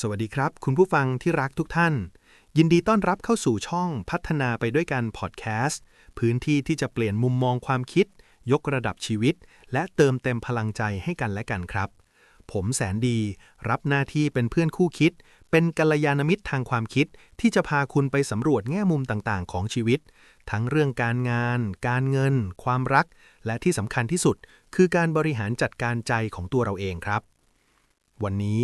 สวัสดีครับ คุณผู้ฟังที่รักทุกท่าน ยินดีต้อนรับเข้าสู่ช่องพัฒนาไปด้วยกันพอดแคสต์พื้นที่ที่จะเปลี่ยนมุมมองความคิด ยกระดับชีวิต และเติมเต็มพลังใจให้กันและกันครับ ผมแสนดี รับหน้าที่เป็นเพื่อนคู่คิด เป็นกัลยาณมิตรทางความคิด ที่จะพาคุณไปสำรวจแง่มุมต่างๆ ของชีวิต ทั้งเรื่องการงาน การเงิน ความรัก และที่สำคัญที่สุด คือการบริหารจัดการใจของตัวเราเองครับ วันนี้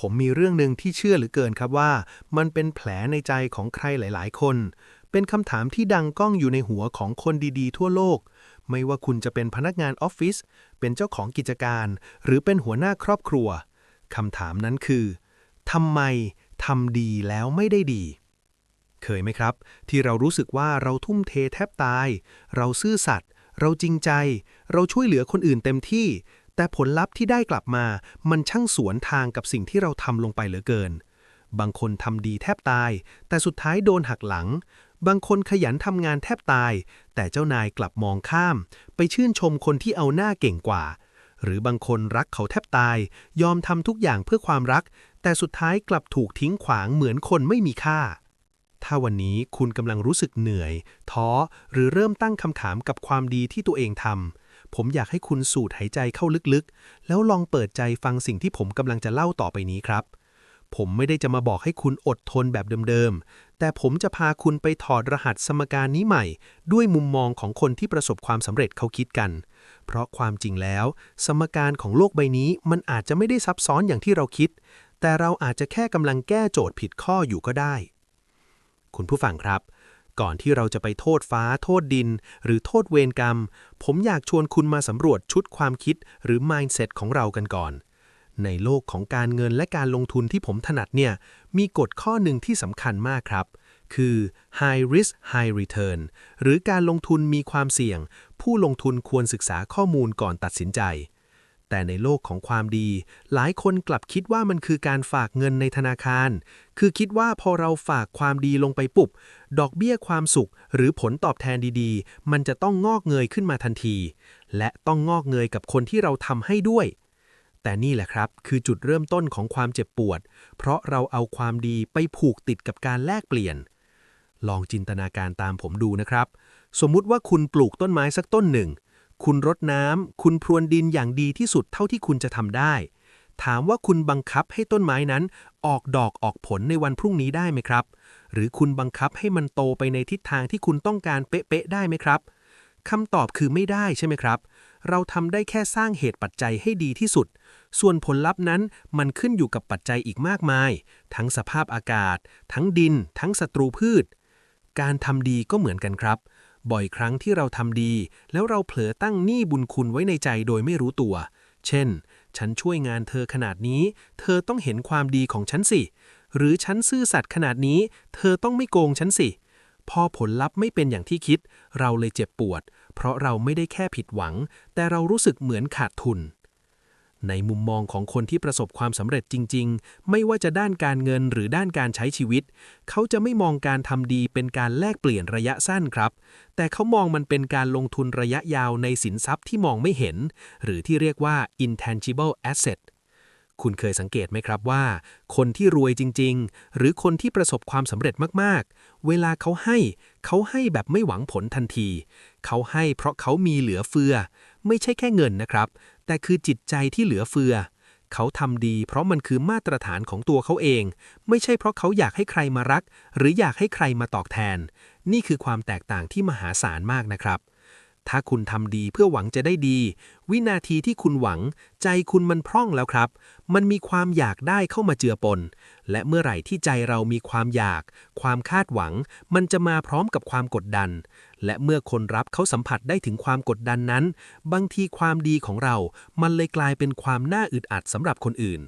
ผมมีเรื่องหนึ่งที่เชื่อหลือเกินครับว่า มันเป็นแผลในใจของใครหลาย ๆ คน เป็นคำถามที่ดังก้องอยู่ในหัวของคนดีๆ ทั่วโลก ไม่ว่าคุณจะเป็นพนักงานออฟฟิศเป็นเจ้าของกิจการ หรือเป็นหัวหน้าครอบครัวคำถามนั้นคือทำไมทำดีแล้วไม่ได้ดี เคยไหมครับ ที่เรารู้สึกว่าเราทุ่มเทแทบตาย เราซื่อสัตย์เราจริงใจ เราช่วยเหลือคนอื่นเต็มที่ แต่ผลลัพธ์ที่ได้กลับมามันช่างสวนทางกับสิ่งที่เราทำลงไปเหลือเกิน บางคนทำดีแทบตาย แต่สุดท้ายโดนหักหลัง บางคนขยันทำงานแทบตาย แต่เจ้านายกลับมองข้าม ไปชื่นชมคนที่เอาหน้าเก่งกว่า หรือบางคนรักเขาแทบตาย ยอมทำทุกอย่างเพื่อความรัก แต่สุดท้ายกลับถูกทิ้งขวางเหมือนคนไม่มีค่าถ้าวันนี้คุณกำลังรู้สึกเหนื่อย ท้อ หรือเริ่มตั้งคำถามกับความดีที่ตัวเองทำ ผมอยากให้คุณสูดหายใจเข้าลึกๆ แล้วลองเปิดใจฟังสิ่งที่ผมกำลังจะเล่าต่อไปนี้ครับ ผมไม่ได้จะมาบอกให้คุณอดทนแบบเดิมๆ แต่ผมจะพาคุณไปถอดรหัสสมการนี้ใหม่ ด้วยมุมมองของคนที่ประสบความสำเร็จเขาคิดกัน เพราะความจริงแล้ว สมการของโลกใบนี้มันอาจจะไม่ได้ซับซ้อนอย่างที่เราคิด แต่เราอาจจะแค่กำลังแก้โจทย์ผิดข้ออยู่ก็ได้ คุณผู้ฟังครับ ก่อนที่เราจะไปโทษฟ้า โทษดิน หรือโทษเวรกรรม ผมอยากชวนคุณมาสำรวจชุดความคิดหรือ mindset ของเรากันก่อน ในโลกของการเงินและการลงทุนที่ผมถนัดเนี่ย มีกฎข้อหนึ่งที่สำคัญมากครับ คือ high risk high return หรือการลงทุนมีความเสี่ยง ผู้ลงทุนควรศึกษาข้อมูลก่อนตัดสินใจ แต่ในโลกของความดี หลายคนกลับคิดว่ามันคือการฝากเงินในธนาคาร คือคิดว่าพอเราฝากความดีลงไปปุบ ดอกเบี้ยความสุข หรือผลตอบแทนดีๆ มันจะต้องงอกเงยขึ้นมาทันที และต้องงอกเงยกับคนที่เราทำให้ด้วย แต่นี่แหละครับ คือจุดเริ่มต้นของความเจ็บปวด เพราะเราเอาความดีไปผูกติดกับการแลกเปลี่ยน ลองจินตนาการตามผมดูนะครับ สมมุติว่าคุณปลูกต้นไม้สักต้นหนึ่ง คุณรดน้ำ คุณพรวนดินอย่างดีที่สุดเท่าที่คุณจะทำได้ ถามว่าคุณบังคับให้ต้นไม้นั้น ออกดอกออกผลในวันพรุ่งนี้ได้ไหมครับ หรือคุณบังคับให้มันโตไปในทิศทางที่คุณต้องการเป๊ะๆได้ไหมครับคำตอบคือไม่ได้ใช่ไหมครับ เราทำได้แค่สร้างเหตุปัจจัยให้ดีที่สุด ส่วนผลลัพธ์นั้นมันขึ้นอยู่กับปัจจัยอีกมากมาย ทั้งสภาพอากาศ ทั้งดิน ทั้งศัตรูพืช การทำดีก็เหมือนกันครับ บ่อยครั้งที่เราทำดี แล้วเราเผลอตั้งหนี้บุญคุณไว้ในใจโดยไม่รู้ตัว เช่น ฉันช่วยงานเธอขนาดนี้ เธอต้องเห็นความดีของฉันสิ หรือฉันซื่อสัตย์ขนาดนี้ เธอต้องไม่โกงฉันสิ พอผลลัพธ์ไม่เป็นอย่างที่คิด เราเลยเจ็บปวด เพราะเราไม่ได้แค่ผิดหวัง แต่เรารู้สึกเหมือนขาดทุน ในมุมมองของคนที่ประสบความสำเร็จจริง ๆ ไม่ว่าจะด้านการเงินหรือด้านการใช้ชีวิต เขาจะไม่มองการทำดีเป็นการแลกเปลี่ยนระยะสั้นครับ แต่เขามองมันเป็นการลงทุนระยะยาวในสินทรัพย์ที่มองไม่เห็น หรือที่เรียกว่า intangible asset คุณเคยสังเกตไหมครับว่า คนที่รวยจริง ๆ หรือคนที่ประสบความสำเร็จมากๆ เวลาเขาให้ เขาให้แบบไม่หวังผลทันที เขาให้เพราะเขามีเหลือเฟือ ไม่ใช่แค่เงินนะครับ แต่คือจิตใจที่เหลือเฟือ เขาทำดี เพราะมันคือมาตรฐานของตัวเขาเอง ไม่ใช่เพราะเขาอยากให้ใครมารัก หรืออยากให้ใครมาตอบแทน นี่คือความแตกต่างที่มหาศาลมากนะครับ ถ้าคุณทำดีเพื่อหวังจะได้ดี วินาทีที่คุณหวัง ใจคุณมันพร่องแล้วครับ มันมีความอยากได้เข้ามาเจือปน และเมื่อไหร่ที่ใจเรามีความอยาก ความคาดหวัง มันจะมาพร้อมกับความกดดัน และเมื่อคนรับเขาสัมผัสได้ถึงความกดดันนั้น บางทีความดีของเรา มันเลยกลายเป็นความน่าอึดอัดสำหรับคนอื่น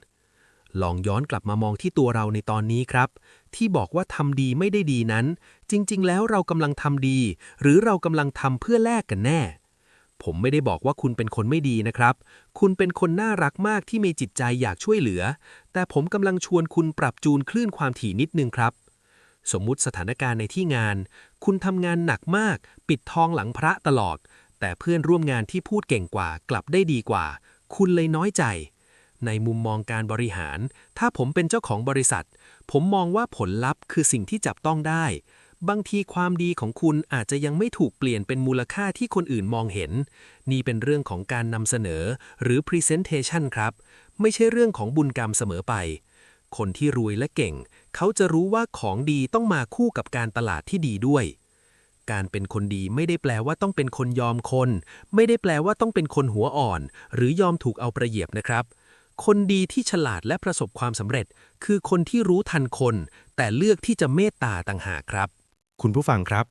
ลองย้อนกลับมามองที่ตัวเราในตอนนี้ครับ ที่บอกว่าทำดีไม่ได้ดีนั้น จริง ๆ แล้วเรากำลังทำดี หรือเรากำลังทำเพื่อแลกกันแน่ ผมไม่ได้บอกว่าคุณเป็นคนไม่ดีนะครับ คุณเป็นคนน่ารักมากที่มีจิตใจอยากช่วยเหลือ แต่ผมกำลังชวนคุณปรับจูนคลื่นความถี่นิดนึงครับ สมมุติสถานการณ์ในที่งาน คุณทำงานหนักมาก ปิดทองหลังพระตลอด แต่เพื่อนร่วมงานที่พูดเก่งกว่ากลับได้ดีกว่า คุณเลยน้อยใจ ในมุมมองการบริหาร ถ้าผมเป็นเจ้าของบริษัท ผมมองว่าผลลัพธ์คือสิ่งที่จับต้องได้ บางทีความดีของคุณอาจจะยังไม่ถูกเปลี่ยนเป็นมูลค่าที่คนอื่นมองเห็น นี่เป็นเรื่องของการนำเสนอหรือ Presentation ครับ ไม่ใช่เรื่องของบุญกรรมเสมอไป คนที่รวยและเก่ง เขาจะรู้ว่าของดีต้องมาคู่กับการตลาดที่ดีด้วยการเป็นคนดีไม่ได้แปลว่าต้องเป็นคนยอมคน ไม่ได้แปลว่าต้องเป็นคนหัวอ่อน หรือยอมถูกเอาประเหยียบนะครับ คนดีที่ฉลาดและประสบความสำเร็จ คือคนที่รู้ทันคน แต่เลือกที่จะเมตตาต่างหากครับ คุณผู้ฟังครับ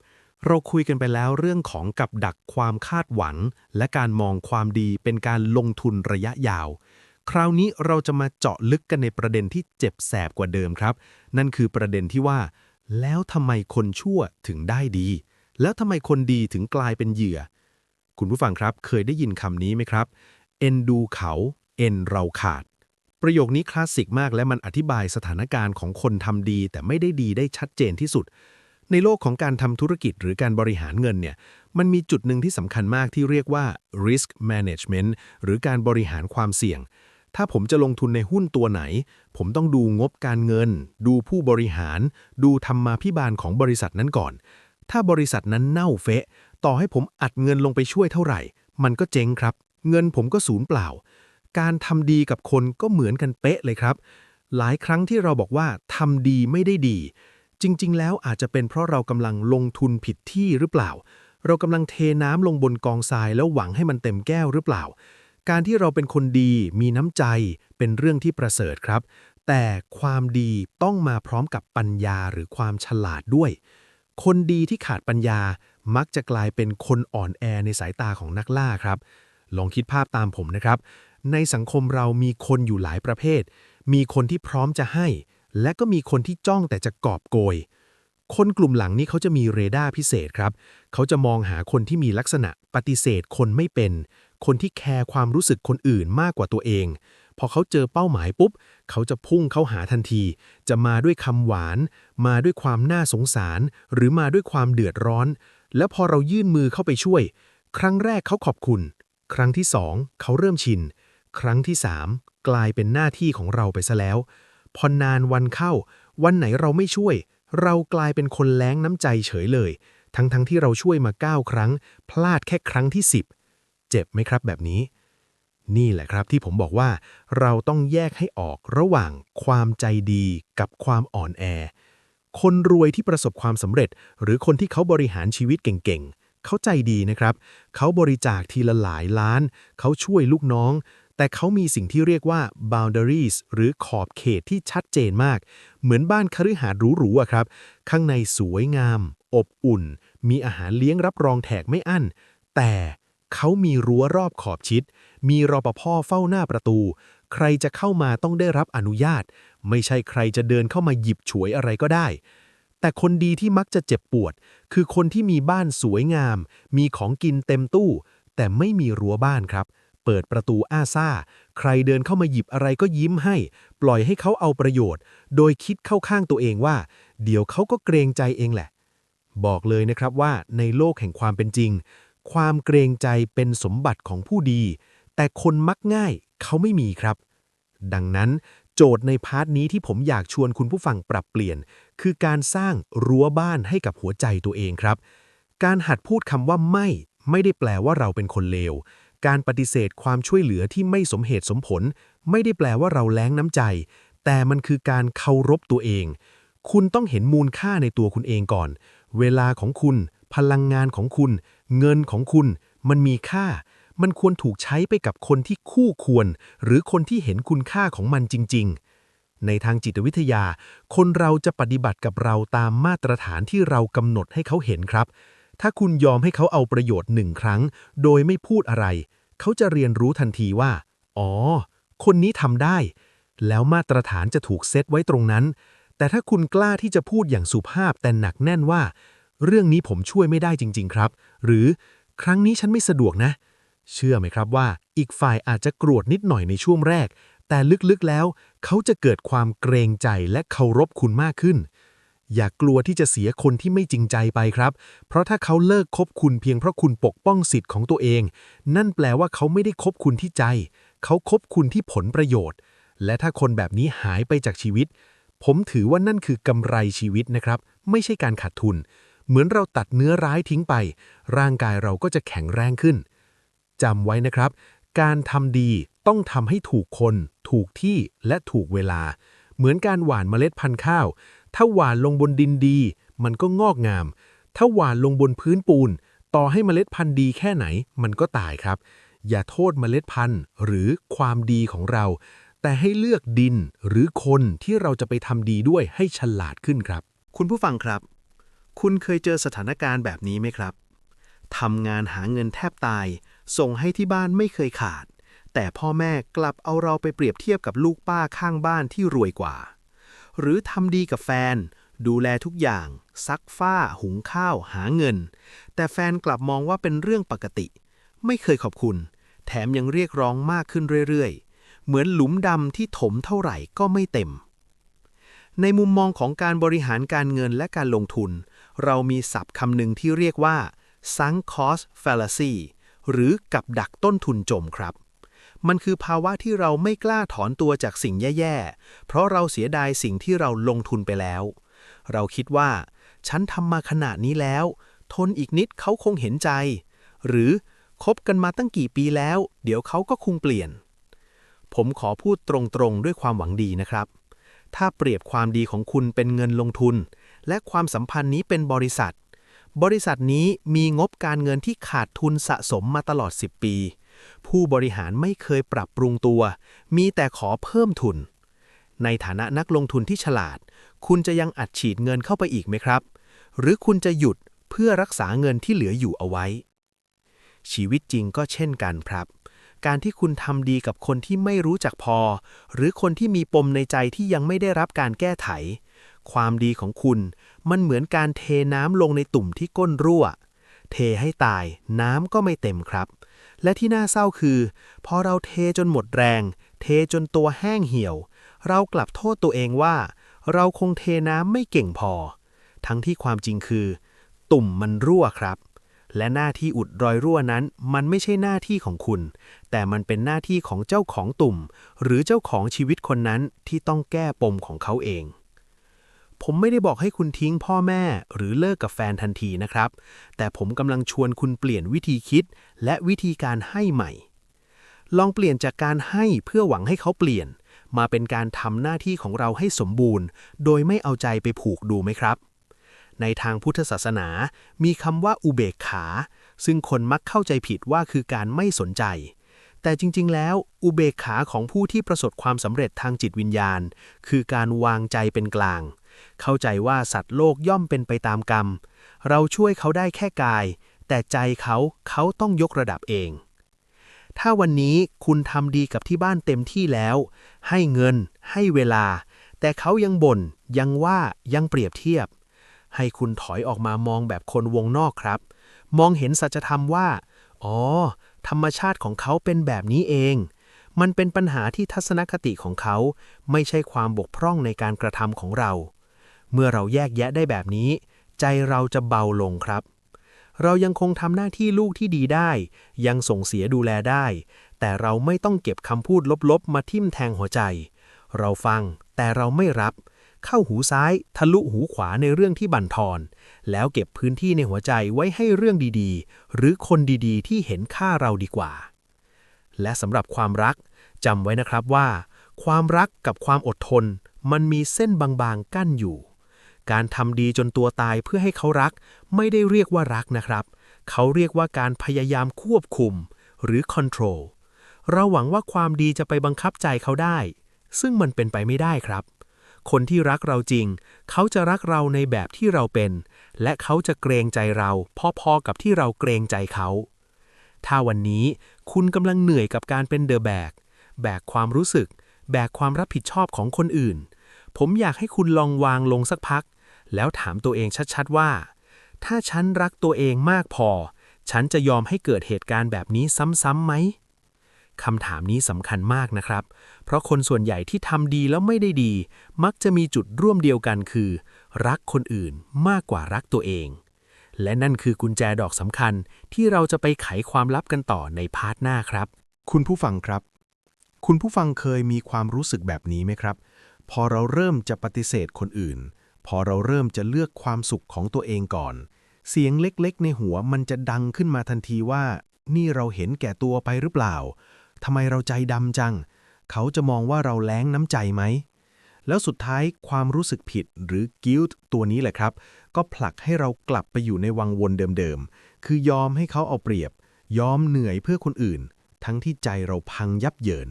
เราคุยกันไปแล้วเรื่องของกับดักความคาดหวัง และการมองความดีเป็นการลงทุนระยะยาว คราวนี้เราจะมาเจาะลึกกันในประเด็นที่เจ็บแสบกว่าเดิมครับ นั่นคือประเด็นที่ว่า แล้วทำไมคนชั่วถึงได้ดี แล้วทำไมคนดีถึงกลายเป็นเหยื่อ คุณผู้ฟังครับ เคยได้ยินคำนี้ไหมครับ เอ็นดูเขา เอ็นเราขาด ประโยคนี้คลาสสิกมากและมันอธิบายสถานการณ์ของคนทำดี แต่ไม่ได้ดีได้ชัดเจนที่สุด ในโลกของการทำธุรกิจหรือการบริหารเงินเนี่ยมันมีจุดหนึ่งที่สำคัญมากที่เรียกว่า risk management หรือการบริหารความเสี่ยง ถ้าผมจะลงทุนในหุ้นตัวไหน ผมต้องดูงบการเงิน ดูผู้บริหาร ดูธรรมาภิบาลของบริษัทนั้นก่อน ถ้าบริษัทนั้นเน่าเฟะ ต่อให้ผมอัดเงินลงไปช่วยเท่าไหร่ มันก็เจ๊งครับ เงินผมก็สูญเปล่า การทำดีกับคนก็เหมือนกันเป๊ะเลยครับ หลายครั้งที่เราบอกว่าทำดีไม่ได้ดี จริง ๆ แล้วอาจจะเป็นเพราะเรากำลังลงทุนผิดที่หรือเปล่า เรากำลังเทน้ำลงบนกองทรายแล้วหวังให้มันเต็มแก้วหรือเปล่า การที่เราเป็นคนดีมีน้ำใจ เป็นเรื่องที่ประเสริฐครับ แต่ความดีต้องมาพร้อมกับปัญญาหรือความฉลาดด้วย คนดีที่ขาดปัญญามักจะกลายเป็นคนอ่อนแอในสายตาของนักล่าครับ ลองคิดภาพตามผมนะครับ ในสังคมเรามีคนอยู่หลายประเภท มีคนที่พร้อมจะให้ และก็มีคนที่จ้องแต่จะกอบโกย คนกลุ่มหลังนี้เขาจะมีเรดาร์พิเศษครับ เขาจะมองหาคนที่มีลักษณะปฏิเสธคนไม่เป็น คนที่แคร์ความรู้สึกคนอื่นมากกว่าตัวเอง พอเขาเจอเป้าหมายปุ๊บ เขาจะพุ่งเข้าหาทันที จะมาด้วยคำหวาน มาด้วยความน่าสงสาร หรือมาด้วยความเดือดร้อน แล้วพอเรายื่นมือเข้าไปช่วย ครั้งแรกเขาขอบคุณ ครั้งที่สองเขาเริ่มชิน ครั้งที่สามกลายเป็นหน้าที่ของเราไปซะแล้ว พอนานวันเข้า วันไหนเราไม่ช่วย เรากลายเป็นคนแล้งน้ำใจเฉยเลย ทั้งๆทที่เราช่วยมา 9 ครั้ง พลาดแค่ครั้งที่ 10 เจ็บไหมครับแบบนี้ นี่แหละครับที่ผมบอกว่า เราต้องแยกให้ออกระหว่างความใจดีกับความอ่อนแอ คนรวยที่ประสบความสำเร็จ หรือคนที่เขาบริหารชีวิตเก่งๆเขาใจดีนะครับ เขาบริจาคทีละหลายล้าน เขาช่วยลูกน้อง แต่เขามีสิ่งที่เรียกว่า boundaries หรือขอบเขตที่ชัดเจนมาก เหมือนบ้านคฤหาสน์หรูๆอะครับ ข้างในสวยงาม อบอุ่น มีอาหารเลี้ยงรับรองแขกไม่อั้น แต่เขามีรั้วรอบขอบชิด มีรปภเฝ้าหน้าประตู ใครจะเข้ามาต้องได้รับอนุญาต ไม่ใช่ใครจะเดินเข้ามาหยิบฉวยอะไรก็ได้ แต่คนดีที่มักจะเจ็บปวด คือคนที่มีบ้านสวยงาม มีของกินเต็มตู้ แต่ไม่มีรั้วบ้านครับ เปิดประตูอ้าซ่า ใครเดินเข้ามาหยิบอะไรก็ยิ้มให้ ปล่อยให้เขาเอาประโยชน์ โดยคิดเข้าข้างตัวเองว่า เดี๋ยวเขาก็เกรงใจเองแหละ บอกเลยนะครับว่าในโลกแห่งความเป็นจริง ความเกรงใจเป็นสมบัติของผู้ดี แต่คนมักง่ายเขาไม่มีครับ ดังนั้นโจทย์ในพาร์ทนี้ที่ผมอยากชวนคุณผู้ฟังปรับเปลี่ยน คือการสร้างรั้วบ้านให้กับหัวใจตัวเองครับ การหัดพูดคำว่าไม่ ไม่ได้แปลว่าเราเป็นคนเลว การปฏิเสธความช่วยเหลือที่ไม่สมเหตุสมผล ไม่ได้แปลว่าเราแล้งน้ำใจ แต่มันคือการเคารพตัวเอง คุณต้องเห็นมูลค่าในตัวคุณเองก่อน เวลาของคุณ พลังงานของคุณ เงินของคุณ มันมีค่า มันควรถูกใช้ไปกับคนที่คู่ควร หรือคนที่เห็นคุณค่าของมันจริง ๆในทางจิตวิทยา คนเราจะปฏิบัติกับเราตามมาตรฐานที่เรากำหนดให้เขาเห็นครับ ถ้าคุณยอมให้เขาเอาประโยชน์หนึ่งครั้ง โดยไม่พูดอะไร เขาจะเรียนรู้ทันทีว่า อ๋อ คนนี้ทำได้ แล้วมาตรฐานจะถูกเซตไว้ตรงนั้น แต่ถ้าคุณกล้าที่จะพูดอย่างสุภาพแต่หนักแน่นว่า เรื่องนี้ผมช่วยไม่ได้จริง ๆ ครับ หรือครั้งนี้ฉันไม่สะดวกนะ เชื่อไหมครับว่า อีกฝ่ายอาจจะกรวดนิดหน่อยในช่วงแรก แต่ลึกๆแล้ว เขาจะเกิดความเกรงใจและเคารพคุณมากขึ้น อย่ากลัวที่จะเสียคนที่ไม่จริงใจไปครับ เพราะถ้าเขาเลิกคบคุณเพียงเพราะคุณปกป้องสิทธิ์ของตัวเอง นั่นแปลว่าเขาไม่ได้คบคุณที่ใจ เขาคบคุณที่ผลประโยชน์ และถ้าคนแบบนี้หายไปจากชีวิต ผมถือว่านั่นคือกำไรชีวิตนะครับ ไม่ใช่การขาดทุน เหมือนเราตัดเนื้อร้ายทิ้งไป ร่างกายเราก็จะแข็งแรงขึ้นจำไว้นะครับ การทำดีต้องทำให้ถูกคน ถูกที่และถูกเวลา เหมือนการหว่านเมล็ดพันธุ์ข้าว ถ้าหว่านลงบนดินดี มันก็งอกงาม ถ้าหว่านลงบนพื้นปูน ต่อให้เมล็ดพันธุ์ดีแค่ไหน มันก็ตายครับ อย่าโทษเมล็ดพันธุ์หรือความดีของเรา แต่ให้เลือกดินหรือคนที่เราจะไปทำดีด้วยให้ฉลาดขึ้นครับ คุณผู้ฟังครับ คุณเคยเจอสถานการณ์แบบนี้ไหมครับทำงานหาเงินแทบตาย ส่งให้ที่บ้านไม่เคยขาด แต่พ่อแม่กลับเอาเราไปเปรียบเทียบกับลูกป้าข้างบ้านที่รวยกว่า หรือทำดีกับแฟน ดูแลทุกอย่าง ซักฝ้า หุงข้าว หาเงิน แต่แฟนกลับมองว่าเป็นเรื่องปกติ ไม่เคยขอบคุณ แถมยังเรียกร้องมากขึ้นเรื่อยๆ เหมือนหลุมดำที่ถมเท่าไหร่ก็ไม่เต็ม ในมุมมองของการบริหารการเงินและการลงทุน เรามีศัพท์คำหนึ่งที่เรียกว่า sunk cost fallacy หรือกับดักต้นทุนจมครับ มันคือภาวะที่เราไม่กล้าถอนตัวจากสิ่งแย่ๆ เพราะเราเสียดายสิ่งที่เราลงทุนไปแล้ว เราคิดว่า ฉันทำมาขนาดนี้แล้ว ทนอีกนิดเขาคงเห็นใจ หรือคบกันมาตั้งกี่ปีแล้ว เดี๋ยวเขาก็คงเปลี่ยน ผมขอพูดตรงๆด้วยความหวังดีนะครับ ถ้าเปรียบความดีของคุณเป็นเงินลงทุน และความสัมพันธ์นี้เป็นบริษัท บริษัทนี้มีงบการเงินที่ขาดทุนสะสมมาตลอด 10 ปี ผู้บริหารไม่เคยปรับปรุงตัว มีแต่ขอเพิ่มทุน ในฐานะนักลงทุนที่ฉลาด คุณจะยังอัดฉีดเงินเข้าไปอีกไหมครับ หรือคุณจะหยุดเพื่อรักษาเงินที่เหลืออยู่เอาไว้ ชีวิตจริงก็เช่นกันครับ การที่คุณทำดีกับคนที่ไม่รู้จักพอ หรือคนที่มีปมในใจที่ยังไม่ได้รับการแก้ไข ความดีของคุณมันเหมือนการเทน้ำลงในตุ่มที่ก้นรั่ว เทให้ตายน้ำก็ไม่เต็มครับ และที่น่าเศร้าคือ พอเราเทจนหมดแรง เทจนตัวแห้งเหี่ยว เรากลับโทษตัวเองว่า เราคงเทน้ำไม่เก่งพอ ทั้งที่ความจริงคือ ตุ่มมันรั่วครับ และหน้าที่อุดรอยรั่วนั้น มันไม่ใช่หน้าที่ของคุณ แต่มันเป็นหน้าที่ของเจ้าของตุ่ม หรือเจ้าของชีวิตคนนั้นที่ต้องแก้ปมของเขาเอง ผมไม่ได้บอกให้คุณทิ้งพ่อแม่หรือเลิกกับแฟนทันทีนะครับ แต่ผมกำลังชวนคุณเปลี่ยนวิธีคิด และวิธีการให้ใหม่ ลองเปลี่ยนจากการให้เพื่อหวังให้เขาเปลี่ยน มาเป็นการทำหน้าที่ของเราให้สมบูรณ์ โดยไม่เอาใจไปผูกดูไหมครับ ในทางพุทธศาสนา มีคำว่าอุเบกขา ซึ่งคนมักเข้าใจผิดว่าคือการไม่สนใจแต่จริง ๆ แล้ว อุเบกขาของผู้ที่ประสบความสำเร็จทางจิตวิญญาณ คือการวางใจเป็นกลาง เข้าใจว่าสัตว์โลกย่อมเป็นไปตามกรรม เราช่วยเขาได้แค่กาย แต่ใจเขาเขาต้องยกระดับเอง ถ้าวันนี้คุณทำดีกับที่บ้านเต็มที่แล้ว ให้เงิน ให้เวลา แต่เขายังบ่น ยังว่ายังเปรียบเทียบ ให้คุณถอยออกมามองแบบคนวงนอกครับ มองเห็นสัจธรรมว่า อ๋อ ธรรมชาติของเขาเป็นแบบนี้เองมันเป็นปัญหาที่ทัศนคติของเขา ไม่ใช่ความบกพร่องในการกระทำของเรา เมื่อเราแยกแยะได้แบบนี้ ใจเราจะเบาลงครับ เรายังคงทำหน้าที่ลูกที่ดีได้ ยังส่งเสียดูแลได้ แต่เราไม่ต้องเก็บคำพูดลบๆ มาทิ่มแทงหัวใจ เราฟังแต่เราไม่รับ เข้าหูซ้ายทะลุหูขวาในเรื่องที่บั่นทอน แล้วเก็บพื้นที่ในหัวใจไว้ให้เรื่องดีๆ หรือคนดีๆ ที่เห็นค่าเราดีกว่า และสำหรับความรักจำไว้นะครับว่า ความรักกับความอดทน มันมีเส้นบางๆกั้นอยู่ การทำดีจนตัวตายเพื่อให้เขารัก ไม่ได้เรียกว่ารักนะครับ เขาเรียกว่าการพยายามควบคุม หรือ control เราหวังว่าความดีจะไปบังคับใจเขาได้ ซึ่งมันเป็นไปไม่ได้ครับ คนที่รักเราจริง เขาจะรักเราในแบบที่เราเป็น และเขาจะเกรงใจเราพอๆกับที่เราเกรงใจเขา ถ้าวันนี้คุณกำลังเหนื่อยกับการเป็นเดอะแบก แบกความรู้สึก แบกความรับผิดชอบของคนอื่น ผมอยากให้คุณลองวางลงสักพัก แล้วถามตัวเองชัดๆว่า ถ้าฉันรักตัวเองมากพอ ฉันจะยอมให้เกิดเหตุการณ์แบบนี้ซ้ำๆไหมคำถามนี้สำคัญมากนะครับ เพราะคนส่วนใหญ่ที่ทำดีแล้วไม่ได้ดี มักจะมีจุดร่วมเดียวกันคือ รักคนอื่นมากกว่ารักตัวเอง และนั่นคือกุญแจดอกสำคัญที่เราจะไปไขความลับกันต่อในพาร์ทหน้าครับ คุณผู้ฟังครับ คุณผู้ฟังเคยมีความรู้สึกแบบนี้ไหมครับ พอเราเริ่มจะปฏิเสธคนอื่น พอเราเริ่มจะเลือกความสุขของตัวเองก่อน เสียงเล็กๆ ในหัวมันจะดังขึ้นมาทันทีว่า นี่เราเห็นแก่ตัวไปหรือเปล่าทำไมเราใจดำจัง เขาจะมองว่าเราแล้งน้ำใจไหม แล้วสุดท้ายความรู้สึกผิดหรือ guilt ตัวนี้แหละครับ ก็ผลักให้เรากลับไปอยู่ในวังวนเดิมๆ คือยอมให้เขาเอาเปรียบ ยอมเหนื่อยเพื่อคนอื่น ทั้งที่ใจเราพังยับเยิน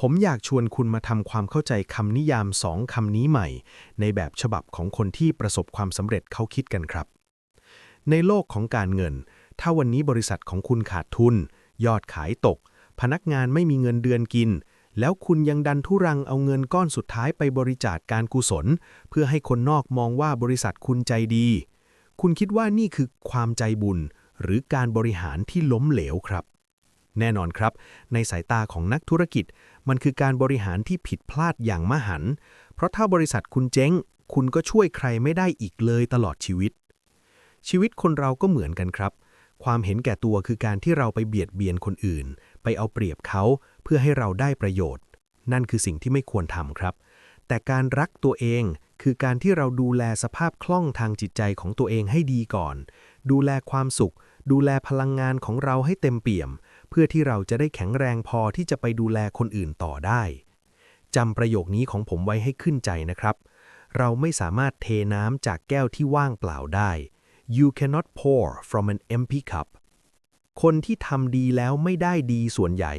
ผมอยากชวนคุณมาทำความเข้าใจคำนิยามสองคำนี้ใหม่ ในแบบฉบับของคนที่ประสบความสำเร็จเขาคิดกันครับ ในโลกของการเงิน ถ้าวันนี้บริษัทของคุณขาดทุน ยอดขายตก พนักงานไม่มีเงินเดือนกิน แล้วคุณยังดันทุรังเอาเงินก้อนสุดท้ายไปบริจาคการกุศล เพื่อให้คนนอกมองว่าบริษัทคุณใจดี คุณคิดว่านี่คือความใจบุญ หรือการบริหารที่ล้มเหลวครับ แน่นอนครับ ในสายตาของนักธุรกิจ มันคือการบริหารที่ผิดพลาดอย่างมหันต์เพราะถ้าบริษัทคุณเจ๊ง คุณก็ช่วยใครไม่ได้อีกเลยตลอดชีวิต ชีวิตคนเราก็เหมือนกันครับ ความเห็นแก่ตัวคือการที่เราไปเบียดเบียนคนอื่น ไปเอาเปรียบเขาเพื่อให้เราได้ประโยชน์ นั่นคือสิ่งที่ไม่ควรทำครับ แต่การรักตัวเองคือการที่เราดูแลสภาพคล่องทางจิตใจของตัวเองให้ดีก่อน ดูแลความสุข ดูแลพลังงานของเราให้เต็มเปี่ยม เพื่อที่เราจะได้แข็งแรงพอที่จะไปดูแลคนอื่นต่อได้จำประโยคนี้ของผมไว้ให้ขึ้นใจนะครับ เราไม่สามารถเทน้ำจากแก้วที่ว่างเปล่าได้ you cannot pour from an empty cup คนที่ทำดีแล้วไม่ได้ดีส่วนใหญ่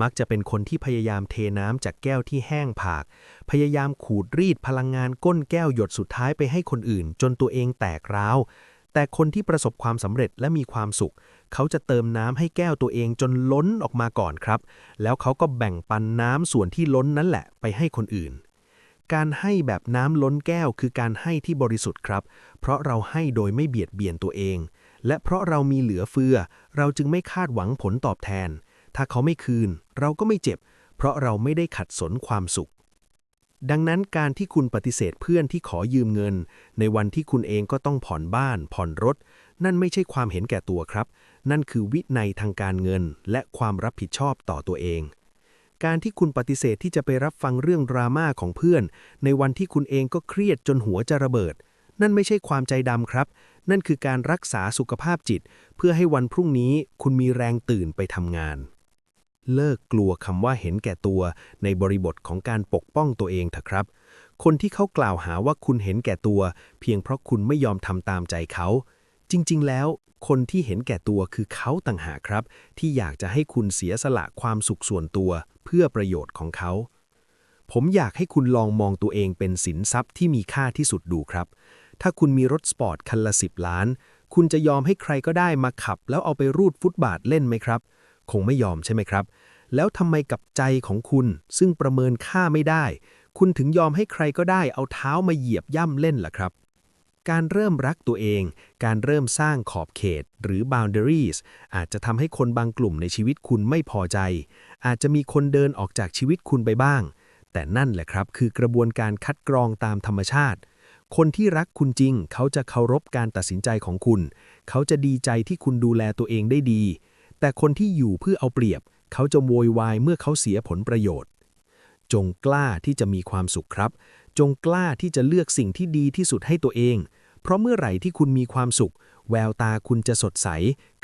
มักจะเป็นคนที่พยายามเทน้ำจากแก้วที่แห้งผาก พยายามขูดรีดพลังงานก้นแก้วหยดสุดท้ายไปให้คนอื่น จนตัวเองแตกร้าว แต่คนที่ประสบความสำเร็จและมีความสุข เขาจะเติมน้ำให้แก้วตัวเองจนล้นออกมาก่อนครับ แล้วเขาก็แบ่งปันน้ำส่วนที่ล้นนั่นแหละไปให้คนอื่น การให้แบบน้ำล้นแก้วคือการให้ที่บริสุทธิ์ครับ เพราะเราให้โดยไม่เบียดเบียนตัวเอง และเพราะเรามีเหลือเฟือ เราจึงไม่คาดหวังผลตอบแทน ถ้าเขาไม่คืน เราก็ไม่เจ็บ เพราะเราไม่ได้ขัดสนความสุขดังนั้นการที่คุณปฏิเสธเพื่อนที่ขอยืมเงิน ในวันที่คุณเองก็ต้องผ่อนบ้าน ผ่อนรถ นั่นไม่ใช่ความเห็นแก่ตัวครับ นั่นคือวินัยทางการเงิน และความรับผิดชอบต่อตัวเอง การที่คุณปฏิเสธที่จะไปรับฟังเรื่องดราม่าของเพื่อน ในวันที่คุณเองก็เครียดจนหัวจะระเบิด นั่นไม่ใช่ความใจดำครับ นั่นคือการรักษาสุขภาพจิต เพื่อให้วันพรุ่งนี้คุณมีแรงตื่นไปทำงาน เลิกกลัวคำว่าเห็นแก่ตัว ในบริบทของการปกป้องตัวเองเถอะครับ คนที่เขากล่าวหาว่าคุณเห็นแก่ตัว เพียงเพราะคุณไม่ยอมทำตามใจเขาจริง ๆ แล้ว คนที่เห็นแก่ตัวคือเขาต่างหากครับ ที่อยากจะให้คุณเสียสละความสุขส่วนตัวเพื่อประโยชน์ของเขา ผมอยากให้คุณลองมองตัวเองเป็นสินทรัพย์ที่มีค่าที่สุดดูครับ ถ้าคุณมีรถสปอร์ตคันละสิบล้าน คุณจะยอมให้ใครก็ได้มาขับ แล้วเอาไปรูดฟุตบาทเล่นไหมครับ คงไม่ยอมใช่ไหมครับ แล้วทำไมกับใจของคุณ ซึ่งประเมินค่าไม่ได้ คุณถึงยอมให้ใครก็ได้เอาเท้ามาเหยียบย่ำเล่นล่ะครับ การเริ่มรักตัวเอง การเริ่มสร้างขอบเขตหรือ boundaries อาจจะทำให้คนบางกลุ่มในชีวิตคุณไม่พอใจ อาจจะมีคนเดินออกจากชีวิตคุณไปบ้าง แต่นั่นแหละครับคือกระบวนการคัดกรองตามธรรมชาติ คนที่รักคุณจริง เขาจะเคารพการตัดสินใจของคุณ เขาจะดีใจที่คุณดูแลตัวเองได้ดี แต่คนที่อยู่เพื่อเอาเปรียบ เขาจะโวยวายเมื่อเขาเสียผลประโยชน์ จงกล้าที่จะมีความสุขครับ จงกล้าที่จะเลือกสิ่งที่ดีที่สุดให้ตัวเอง เพราะเมื่อไหร่ที่คุณมีความสุข แววตาคุณจะสดใส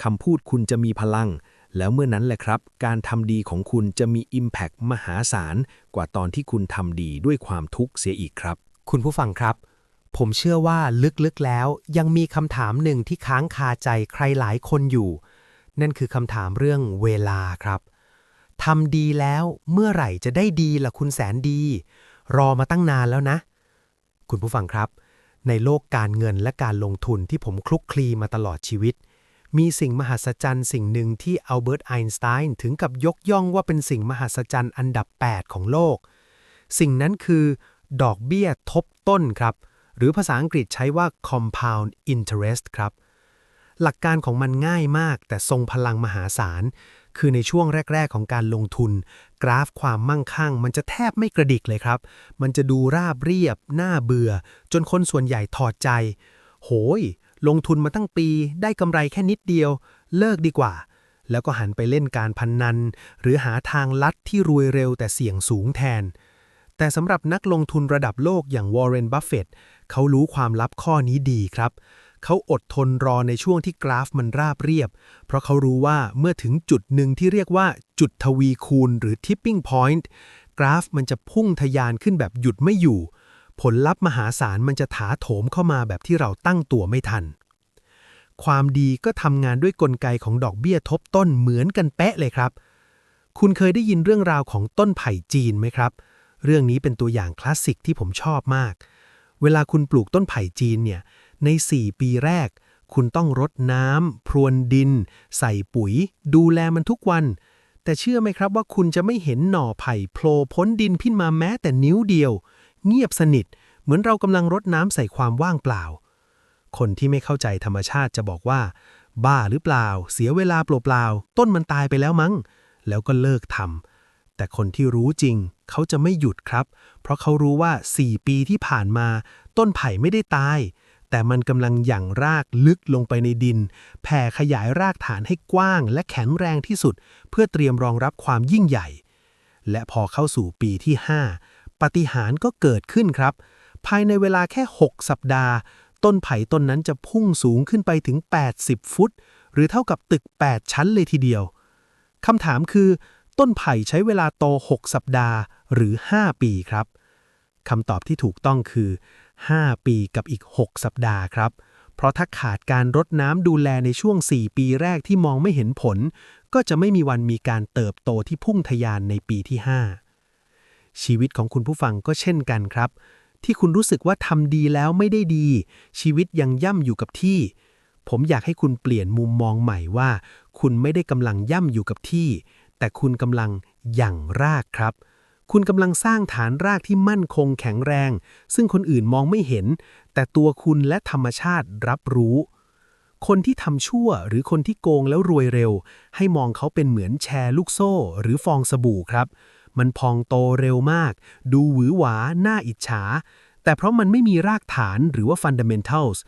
คำพูดคุณจะมีพลัง แล้วเมื่อนั้นแหละครับ การทำดีของคุณจะมี Impact มหาศาล กว่าตอนที่คุณทำดีด้วยความทุกข์เสียอีกครับ คุณผู้ฟังครับ ผมเชื่อว่าลึกๆแล้ว ยังมีคำถามหนึ่งที่ค้างคาใจใครหลายคนอยู่ นั่นคือคำถามเรื่องเวลาครับทำดีแล้วเมื่อไหร่จะได้ดีล่ะคุณแสนดี รอมาตั้งนานแล้วนะ คุณผู้ฟังครับ ในโลกการเงินและการลงทุนที่ผมคลุกคลีมาตลอดชีวิต มีสิ่งมหัศจรรย์สิ่งหนึ่งที่อัลเบิร์ตไอน์สไตน์ถึงกับยกย่องว่าเป็นสิ่งมหัศจรรย์อันดับ 8 ของโลก สิ่งนั้นคือดอกเบี้ยทบต้นครับ หรือภาษาอังกฤษใช้ว่า compound interest ครับ หลักการของมันง่ายมากแต่ทรงพลังมหาศาล คือในช่วงแรก ๆ ของการลงทุน กราฟความมั่งคั่ง มันจะแทบไม่กระดิกเลยครับ มันจะดูราบเรียบ น่าเบื่อ จนคนส่วนใหญ่ถอดใจ โหย ลงทุนมาตั้งปีได้กำไรแค่นิดเดียว เลิกดีกว่า แล้วก็หันไปเล่นการพนนัน หรือหาทางลัดที่รวยเร็วแต่เสี่ยงสูงแทน แต่สำหรับนักลงทุนระดับโลกอย่างวอร์เรน บัฟเฟตต์เขารู้ความลับข้อนี้ดีครับ เขาอดทนรอในช่วงที่กราฟมันราบเรียบ เพราะเขารู้ว่าเมื่อถึงจุดหนึ่งที่เรียกว่าจุดทวีคูณหรือ tipping point กราฟมันจะพุ่งทะยานขึ้นแบบหยุดไม่อยู่ ผลลัพธ์มหาศาลมันจะถาโถมเข้ามาแบบที่เราตั้งตัวไม่ทัน ความดีก็ทำงานด้วยกลไกของดอกเบี้ยทบต้นเหมือนกันเป๊ะเลยครับ คุณเคยได้ยินเรื่องราวของต้นไผ่จีนไหมครับ เรื่องนี้เป็นตัวอย่างคลาสสิกที่ผมชอบมาก เวลาคุณปลูกต้นไผ่จีนเนี่ย ใน 4 ปีแรก คุณต้องรดน้ำพรวนดิน ใส่ปุ๋ย ดูแลมันทุกวัน แต่เชื่อไหมครับว่าคุณจะไม่เห็นหน่อไผ่โผล่พ้นดินขึ้นมาแม้แต่นิ้วเดียว เงียบสนิท เหมือนเรากำลังรดน้ำใส่ความว่างเปล่า คนที่ไม่เข้าใจธรรมชาติจะบอกว่า บ้าหรือเปล่า เสียเวลาเปล่าๆต้นมันตายไปแล้วมั้ง แล้วก็เลิกทำแต่คนที่รู้จริง เขาจะไม่หยุดครับ เพราะเขารู้ว่า 4 ปีที่ผ่านมา ต้นไผ่ไม่ได้ตาย แต่มันกำลังหยั่งรากลึกลงไปในดิน แผ่ขยายรากฐานให้กว้าง และแข็งแรงที่สุด เพื่อเตรียมรองรับความยิ่งใหญ่ และพอเข้าสู่ปีที่ 5ปาฏิหาริย์ก็เกิดขึ้นครับ ภายในเวลาแค่ 6 สัปดาห์ ต้นไผ่ต้นนั้นจะพุ่งสูงขึ้นไปถึง 80 ฟุต หรือเท่ากับตึก 8 ชั้นเลยทีเดียวคำถามคือ ต้นไผ่ใช้เวลาโต 6 สัปดาห์หรือ 5 ปีครับคำตอบที่ถูกต้องคือ 5 ปีกับอีก 6 สัปดาห์ครับ เพราะถ้าขาดการรดน้ำดูแลในช่วง 4 ปีแรกที่มองไม่เห็นผล ก็จะไม่มีวันมีการเติบโตที่พุ่งทะยานในปีที่ 5 ชีวิตของคุณผู้ฟังก็เช่นกันครับ ที่คุณรู้สึกว่าทำดีแล้วไม่ได้ดี ชีวิตยังย่ำอยู่กับที่ ผมอยากให้คุณเปลี่ยนมุมมองใหม่ว่า คุณไม่ได้กำลังย่ำอยู่กับที่ แต่คุณกำลังหยั่งรากครับ คุณกำลังสร้างฐานรากที่มั่นคงแข็งแรง ซึ่งคนอื่นมองไม่เห็น แต่ตัวคุณและธรรมชาติรับรู้ คนที่ทำชั่วหรือคนที่โกงแล้วรวยเร็ว ให้มองเขาเป็นเหมือนแชร์ลูกโซ่ หรือฟองสบู่ครับ มันพองโตเร็วมาก ดูหวือหวา น่าอิจฉา แต่เพราะมันไม่มีรากฐานหรือว่า fundamentals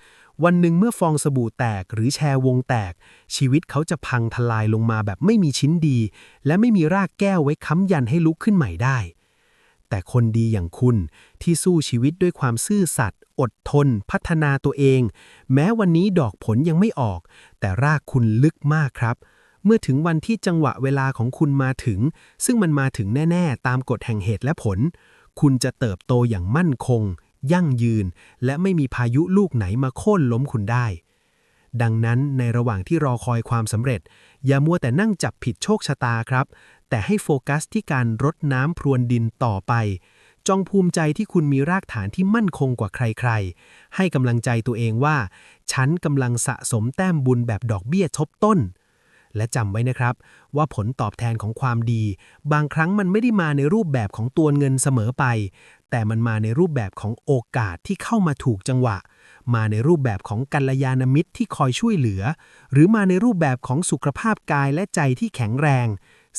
วันหนึ่งเมื่อฟองสบู่แตกหรือแชร์วงแตก ชีวิตเขาจะพังทลายลงมาแบบไม่มีชิ้นดี และไม่มีรากแก้วไว้ค้ำยันให้ลุกขึ้นใหม่ได้ แต่คนดีอย่างคุณที่สู้ชีวิตด้วยความซื่อสัตย์อดทน พัฒนาตัวเอง แม้วันนี้ดอกผลยังไม่ออก แต่รากคุณลึกมากครับ เมื่อถึงวันที่จังหวะเวลาของคุณมาถึง ซึ่งมันมาถึงแน่ ๆ ตามกฎแห่งเหตุและผล คุณจะเติบโตอย่างมั่นคง ยั่งยืน และไม่มีพายุลูกไหนมาโค่นล้มคุณได้ ดังนั้นในระหว่างที่รอคอยความสำเร็จ อย่ามัวแต่นั่งจับผิดโชคชะตาครับ แต่ให้โฟกัสที่การรดน้ำพรวนดินต่อไปจงภูมิใจที่คุณมีรากฐานที่มั่นคงกว่าใครๆ ให้กำลังใจตัวเองว่า ฉันกำลังสะสมแต้มบุญแบบดอกเบี้ยทบต้นและจำไว้นะครับ ว่าผลตอบแทนของความดี บางครั้งมันไม่ได้มาในรูปแบบของตัวเงินเสมอไป แต่มันมาในรูปแบบของโอกาสที่เข้ามาถูกจังหวะ มาในรูปแบบของกัลยาณมิตรที่คอยช่วยเหลือ หรือมาในรูปแบบของสุขภาพกายและใจที่แข็งแรง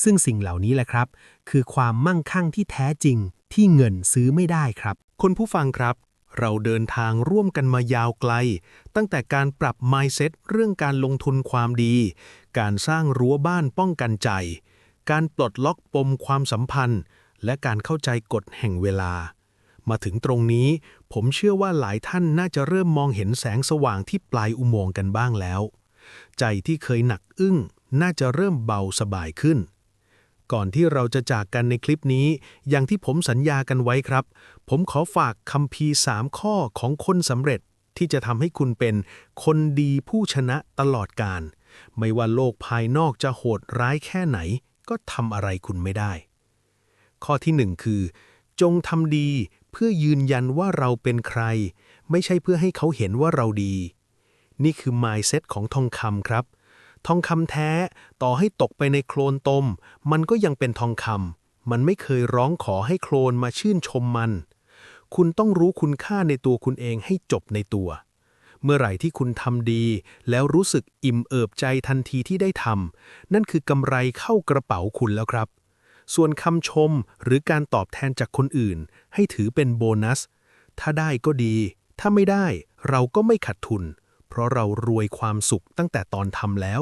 ซึ่งสิ่งเหล่านี้แหละครับ คือความมั่งคั่งที่แท้จริงที่เงินซื้อไม่ได้ครับคุณผู้ฟังครับ เราเดินทางร่วมกันมายาวไกล ตั้งแต่การปรับ mindset เรื่องการลงทุนความดี การสร้างรั้วบ้านป้องกันใจ การปลดล็อกปมความสัมพันธ์ และการเข้าใจกฎแห่งเวลา มาถึงตรงนี้ ผมเชื่อว่าหลายท่านน่าจะเริ่มมองเห็นแสงสว่างที่ปลายอุโมงค์กันบ้างแล้ว ใจที่เคยหนักอึ้ง น่าจะเริ่มเบาสบายขึ้น ก่อนที่เราจะจากกันในคลิปนี้ อย่างที่ผมสัญญากันไว้ครับ ผมขอฝากคำพีสามข้อของคนสำเร็จที่จะทำให้คุณเป็นคนดีผู้ชนะตลอดการ ไม่ว่าโลกภายนอกจะโหดร้ายแค่ไหน ก็ทำอะไรคุณไม่ได้ ข้อที่หนึ่งคือ จงทำดี พื่อยืนยันว่าเราเป็นใคร ไม่ใช่เพื่อให้เขาเห็นว่าเราดี นี่คือ mindset ของทองคำครับ ทองคำแท้ต่อให้ตกไปในโคลนตม มันก็ยังเป็นทองคำมันไม่เคยร้องขอให้โคลนมาชื่นชมมัน คุณต้องรู้คุณค่าในตัวคุณเองให้จบในตัว เมื่อไหร่ที่คุณทำดี แล้วรู้สึกอิ่มเอิบใจทันทีที่ได้ทำนั่นคือกำไรเข้ากระเป๋าคุณแล้วครับ ส่วนคำชมหรือการตอบแทนจากคนอื่น ให้ถือเป็นโบนัส ถ้าได้ก็ดี ถ้าไม่ได้เราก็ไม่ขาดทุน เพราะเรารวยความสุขตั้งแต่ตอนทำแล้ว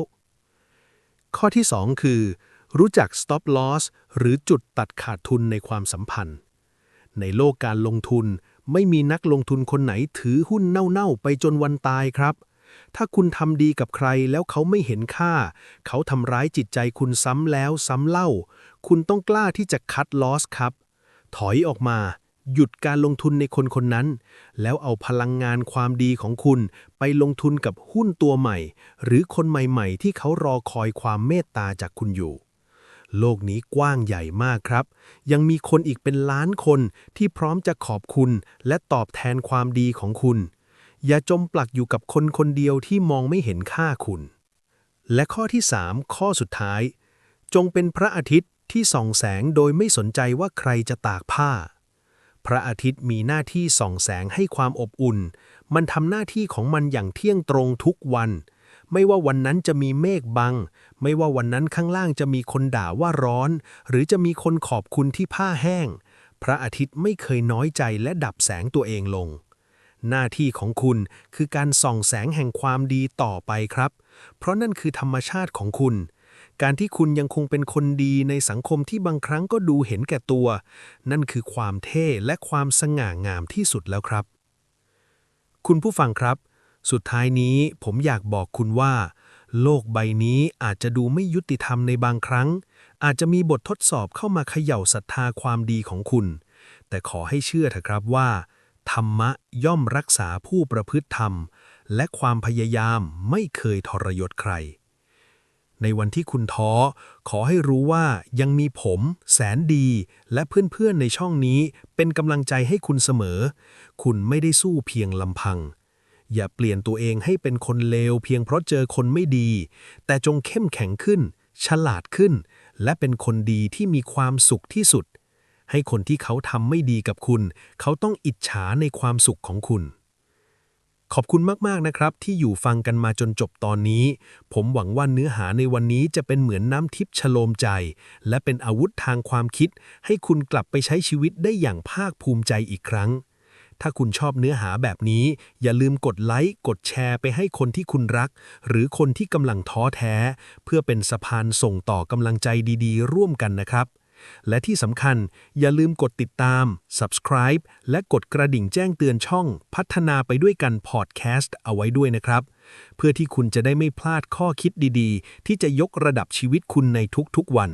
ข้อที่ 2 คือ รู้จัก stop loss หรือจุดตัดขาดทุนในความสัมพันธ์ ในโลกการลงทุนไม่มีนักลงทุนคนไหนถือหุ้นเน่าๆไปจนวันตายครับถ้าคุณทำดีกับใครแล้วเขาไม่เห็นค่า เขาทำร้ายจิตใจคุณซ้ำแล้วซ้ำเล่า คุณต้องกล้าที่จะคัดลอสครับ ถอยออกมา หยุดการลงทุนในคนคนนั้น แล้วเอาพลังงานความดีของคุณ ไปลงทุนกับหุ้นตัวใหม่ หรือคนใหม่ๆ ที่เขารอคอยความเมตตาจากคุณอยู่ โลกนี้กว้างใหญ่มากครับ ยังมีคนอีกเป็นล้านคนที่พร้อมจะขอบคุณ และตอบแทนความดีของคุณ อย่าจมปลักอยู่กับคนคนเดียวที่มองไม่เห็นค่าคุณ และข้อที่ 3 ข้อสุดท้ายจงเป็นพระอาทิตย์ ที่ส่องแสงโดยไม่สนใจว่าใครจะตากผ้า พระอาทิตย์มีหน้าที่ส่องแสงให้ความอบอุ่น มันทำหน้าที่ของมันอย่างเที่ยงตรงทุกวัน ไม่ว่าวันนั้นจะมีเมฆบัง ไม่ว่าวันนั้นข้างล่างจะมีคนด่าว่าร้อน หรือจะมีคนขอบคุณที่ผ้าแห้ง พระอาทิตย์ไม่เคยน้อยใจและดับแสงตัวเองลงหน้าที่ของคุณคือการส่องแสงแห่งความดีต่อไปครับ เพราะนั่นคือธรรมชาติของคุณ การที่คุณยังคงเป็นคนดีในสังคมที่บางครั้งก็ดูเห็นแก่ตัว นั่นคือความเท่และความสง่างามที่สุดแล้วครับ คุณผู้ฟังครับ สุดท้ายนี้ผมอยากบอกคุณว่า โลกใบนี้อาจจะดูไม่ยุติธรรมในบางครั้ง อาจจะมีบททดสอบเข้ามาเขย่าศรัทธาความดีของคุณ แต่ขอให้เชื่อเถอะครับว่า ธรรมะย่อมรักษาผู้ประพฤติธรรม และความพยายามไม่เคยทรยศใคร ในวันที่คุณท้อ ขอให้รู้ว่ายังมีผม แสนดี และเพื่อนๆในช่องนี้เป็นกำลังใจให้คุณเสมอ คุณไม่ได้สู้เพียงลำพัง อย่าเปลี่ยนตัวเองให้เป็นคนเลวเพียงเพราะเจอคนไม่ดี แต่จงเข้มแข็งขึ้น ฉลาดขึ้น และเป็นคนดีที่มีความสุขที่สุด ให้คนที่เขาทำไม่ดีกับคุณ เขาต้องอิจฉาในความสุขของคุณ ขอบคุณมาก ๆ นะครับ ที่อยู่ฟังกันมาจนจบตอนนี้ ผมหวังว่าเนื้อหาในวันนี้จะเป็นเหมือนน้ำทิพย์ชโลมใจ และเป็นอาวุธทางความคิด ให้คุณกลับไปใช้ชีวิตได้อย่างภาคภูมิใจอีกครั้ง ถ้าคุณชอบเนื้อหาแบบนี้ อย่าลืมกดไลค์ กดแชร์ไปให้คนที่คุณรัก หรือคนที่กำลังท้อแท้ เพื่อเป็นสะพานส่งต่อกำลังใจดี ๆ ร่วมกันนะครับ และที่สำคัญอย่าลืมกดติดตาม subscribe และกดกระดิ่งแจ้งเตือนช่องพัฒนาไปด้วยกันพอดแคสต์เอาไว้ด้วยนะครับ เพื่อที่คุณจะได้ไม่พลาดข้อคิดดีๆ ที่จะยกระดับชีวิตคุณในทุกๆวัน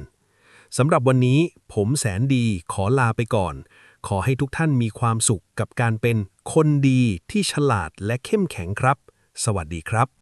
สำหรับวันนี้ผมแสนดีขอลาไปก่อน ขอให้ทุกท่านมีความสุขกับการเป็นคนดีที่ฉลาดและเข้มแข็งครับ สวัสดีครับ